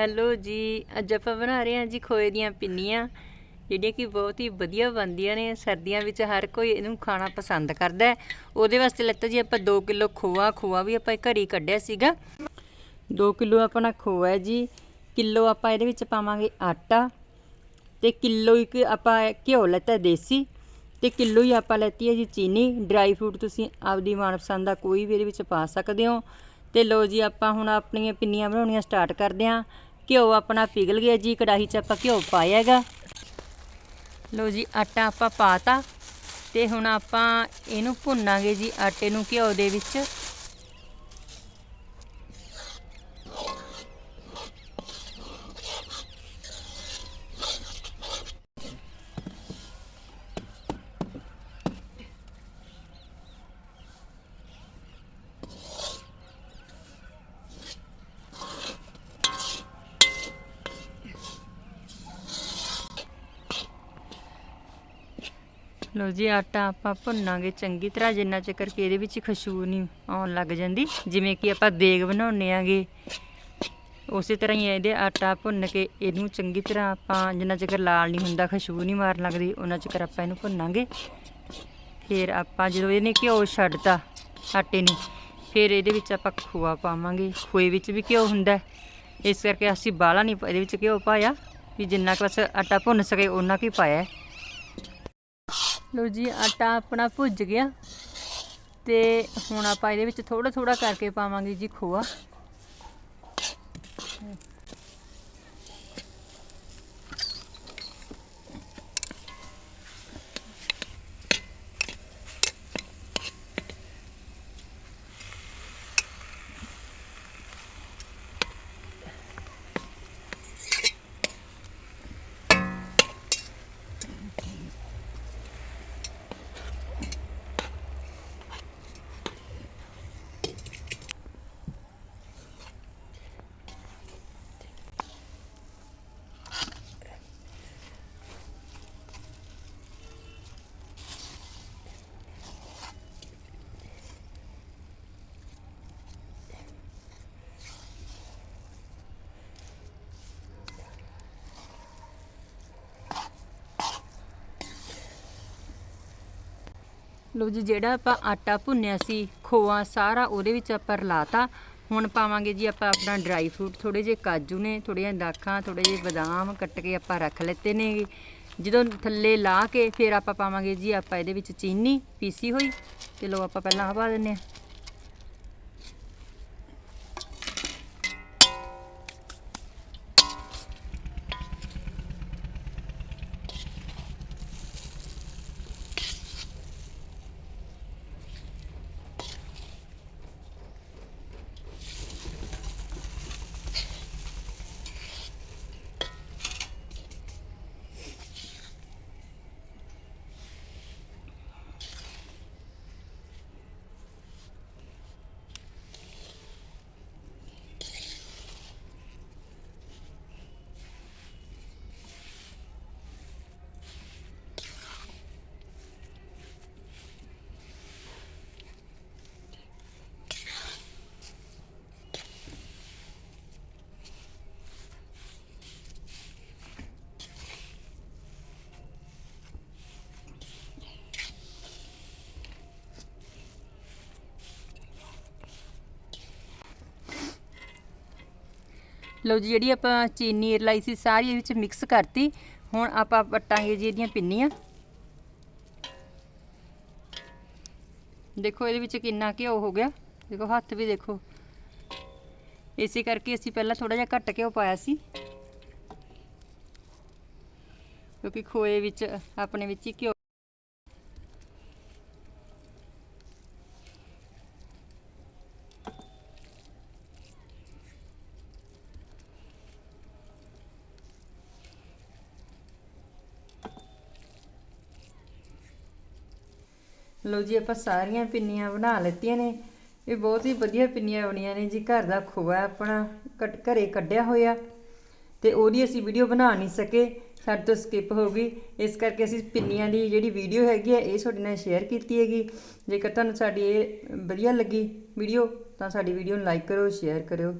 Hello ਜੀ, ਅੱਜ ਆਪਾਂ ਬਣਾ ਰਹੇ ਹਾਂ ਜੀ ਖੋਏ ਦੀਆਂ ਪਿੰਨੀਆਂ, ਜਿਹੜੀਆਂ ਕਿ ਬਹੁਤ ਹੀ ਵਧੀਆ ਬਣਦੀਆਂ ਨੇ, ਸਰਦੀਆਂ ਵਿੱਚ ਹਰ ਕੋਈ ਇਹਨੂੰ ਖਾਣਾ ਪਸੰਦ ਕਰਦਾ ਉਹਦੇ ਵਾਸਤੇ ਲੱਤਾ ਜੀ ਆਪਾਂ 2 ਕਿਲੋ ਖੋਆ ਖੋਆ ਵੀ ਆਪਾਂ ਘਰੀ ਕੱਢਿਆ ਸੀਗਾ। 2 ਕਿਲੋ ਆਪਣਾ ਖੋਆ ਹੈ ਜੀ, ਕਿਲੋ ਆਪਾਂ ਇਹਦੇ ਵਿੱਚ ਪਾਵਾਂਗੇ ਆਟਾ, ਤੇ ਕਿਲੋ ਇੱਕ ਆਪਾਂ ਘਿਓ ਲੈਤਾ ਦੇਸੀ, ਤੇ ਕਿਲੋ ਹੀ ਆਪਾਂ ਲੈਤੀ ਹੈ ਜੀ ਚੀਨੀ। ਡਰਾਈ ਫਰੂਟ ਤੁਸੀਂ ਆਪਦੀ ਮਨਪਸੰਦ ਦਾ ਕੋਈ ਵੀ ਇਹਦੇ ਵਿੱਚ ਪਾ ਸਕਦੇ ਹੋ। ਤੇ ਲੋ ਜੀ ਆਪਾਂ ਹੁਣ ਆਪਣੀਆਂ ਪਿੰਨੀਆਂ ਬਣਾਉਣੀਆਂ ਸਟਾਰਟ ਕਰਦੇ ਹਾਂ। ਘਿਓ ਆਪਣਾ ਪਿਘਲ ਗਿਆ ਜੀ, ਕੜਾਹੀ 'ਚ ਆਪਾਂ ਘਿਓ ਪਾਇਆ ਹੈਗਾ। ਲੋ ਜੀ, ਆਟਾ ਆਪਾਂ ਪਾਤਾ ਤੇ ਹੁਣ ਆਪਾਂ ਇਹਨੂੰ ਭੁੰਨਾਂਗੇ ਜੀ, ਆਟੇ ਨੂੰ ਘਿਓ ਦੇ ਵਿੱਚ। ਲੋ ਜੀ, ਆਟਾ ਆਪਾਂ ਭੁੰਨਾਂਗੇ ਚੰਗੀ ਤਰ੍ਹਾਂ, ਜਿੰਨਾ ਚਿਰ ਕਿ ਇਹਦੇ ਵਿੱਚ ਖੁਸ਼ਬੂ ਨਹੀਂ ਆਉਣ ਲੱਗ ਜਾਂਦੀ। ਜਿਵੇਂ ਕਿ ਆਪਾਂ ਦੇਗ ਬਣਾਉਣੇ ਆਗੇ, ਉਸੇ ਤਰ੍ਹਾਂ ਹੀ ਇਹਦੇ ਆਟਾ ਭੁੰਨ ਕੇ ਇਹਨੂੰ ਚੰਗੀ ਤਰ੍ਹਾਂ ਆਪਾਂ ਜਿੰਨਾ ਚਿਰ ਲਾਲ ਨਹੀਂ ਹੁੰਦਾ ਖੁਸ਼ਬੂ ਨਹੀਂ ਮਾਰਨ ਲੱਗਦੀ, ਉਹਨਾਂ ਚਿਰ ਆਪਾਂ ਇਹਨੂੰ ਭੁੰਨਾਂਗੇ। ਫਿਰ ਆਪਾਂ ਜਦੋਂ ਇਹਨੇ ਘਿਓ ਛੱਡਤਾ ਆਟੇ ਨੇ, ਫਿਰ ਇਹਦੇ ਵਿੱਚ ਆਪਾਂ ਖੋਆ ਪਾਵਾਂਗੇ। ਖੋਏ ਵਿੱਚ ਵੀ ਘਿਓ ਹੁੰਦਾ ਇਸ ਕਰਕੇ ਅਸੀਂ ਬਾਹਲਾ ਨਹੀਂ, ਇਹਦੇ ਵਿੱਚ ਘਿਓ ਪਾਇਆ, ਵੀ ਜਿੰਨਾ ਕੁ ਬਸ ਆਟਾ ਭੁੰਨ ਸਕੇ ਉਹਨਾਂ ਕੁ ਹੀ ਪਾਇਆ ਲੋ ਜੀ, ਆਟਾ ਆਪਣਾ ਭੁੱਜ ਗਿਆ ਤੇ ਹੁਣ ਆਪਾਂ ਇਹਦੇ ਵਿੱਚ ਥੋੜਾ ਥੋੜਾ ਕਰਕੇ ਪਾਵਾਂਗੇ ਜੀ ਖੋਆ। ਲਓ ਜੀ, ਜਿਹੜਾ ਆਪਾਂ ਆਟਾ ਭੁੰਨਿਆ ਸੀ, ਖੋਆ, ਸਾਰਾ ਉਹਦੇ ਵਿੱਚ ਆਪਾਂ ਰਲਾਤਾ। ਹੁਣ ਪਾਵਾਂਗੇ ਜੀ ਆਪਾਂ ਆਪਣਾ ਡਰਾਈ ਫਰੂਟ ਥੋੜੇ ਜਿਹੇ ਕਾਜੂ ਨੇ ਥੋੜੀਆਂ ਦਾਖਾਂ ਥੋੜੇ ਜਿਹੇ ਬਦਾਮ ਕੱਟ ਕੇ ਆਪਾਂ ਰੱਖ ਲੈਤੇ ਨੇ ਜਦੋਂ ਥੱਲੇ ਲਾ ਕੇ, ਫਿਰ ਆਪਾਂ ਪਾਵਾਂਗੇ ਜੀ ਆਪਾਂ ਇਹਦੇ ਵਿੱਚ ਚੀਨੀ ਪੀਸੀ ਹੋਈ। ਤੇ ਲਓ ਆਪਾਂ ਪਹਿਲਾਂ ਆਹ ਪਾ ਦਿੰਨੇ ਆ ਲਓ ਜੀ, ਜਿਹੜੀ ਆਪਾਂ ਚੀਨੀ ਰਲਾਈ ਸੀ, ਸਾਰੀ ਇਹਦੇ ਵਿੱਚ ਮਿਕਸ ਕਰਤੀ। ਹੁਣ ਆਪਾਂ ਵਟਾਂਗੇ ਜੀ ਇਹਦੀਆਂ ਪਿੰਨੀਆਂ। ਦੇਖੋ ਇਹਦੇ ਵਿੱਚ ਕਿੰਨਾ ਘਿਓ ਹੋ ਗਿਆ। ਦੇਖੋ, ਹੱਥ ਵੀ ਦੇਖੋ। ਇਸੇ ਕਰਕੇ ਅਸੀਂ ਪਹਿਲਾਂ ਥੋੜਾ ਜਿਹਾ ਘੱਟ ਘਿਓ ਪਾਇਆ ਸੀ। ਕਿਉਂਕਿ ਖੋਏ ਵਿੱਚ, ਆਪਣੇ ਵਿੱਚ ਹੀ ਘਿਓ ਲਓ ਜੀ, ਆਪਾਂ ਸਾਰੀਆਂ ਪਿੰਨੀਆਂ ਬਣਾ ਲਿੱਤੀਆਂ ਨੇ। ਇਹ ਬਹੁਤ ਹੀ ਵਧੀਆ ਪਿੰਨੀਆਂ ਬਣੀਆਂ ਨੇ ਜੀ। ਘਰ ਦਾ ਖੋਆ ਆਪਣਾ ਕੱਟ, ਘਰੇ ਕੱਢਿਆ ਹੋਇਆ। ਤੇ ਉਹਦੀ ਅਸੀਂ ਵੀਡੀਓ ਬਣਾ ਨਹੀਂ ਸਕੇ। ਸਾਡੇ ਤੋਂ ਸਕਿਪ ਹੋ ਗਈ। ਇਸ ਕਰਕੇ ਅਸੀਂ ਪਿੰਨੀਆਂ ਦੀ ਜਿਹੜੀ ਵੀਡੀਓ ਹੈਗੀ ਹੈ ਇਹ ਤੁਹਾਡੇ ਨਾਲ ਸ਼ੇਅਰ ਕੀਤੀ ਹੈਗੀ। ਜੇਕਰ ਤੁਹਾਨੂੰ ਸਾਡੀ ਇਹ ਵਧੀਆ ਲੱਗੀ ਵੀਡੀਓ, ਤਾਂ ਸਾਡੀ ਵੀਡੀਓ ਨੂੰ ਲਾਈਕ ਕਰੋ, ਸ਼ੇਅਰ ਕਰਿਓ।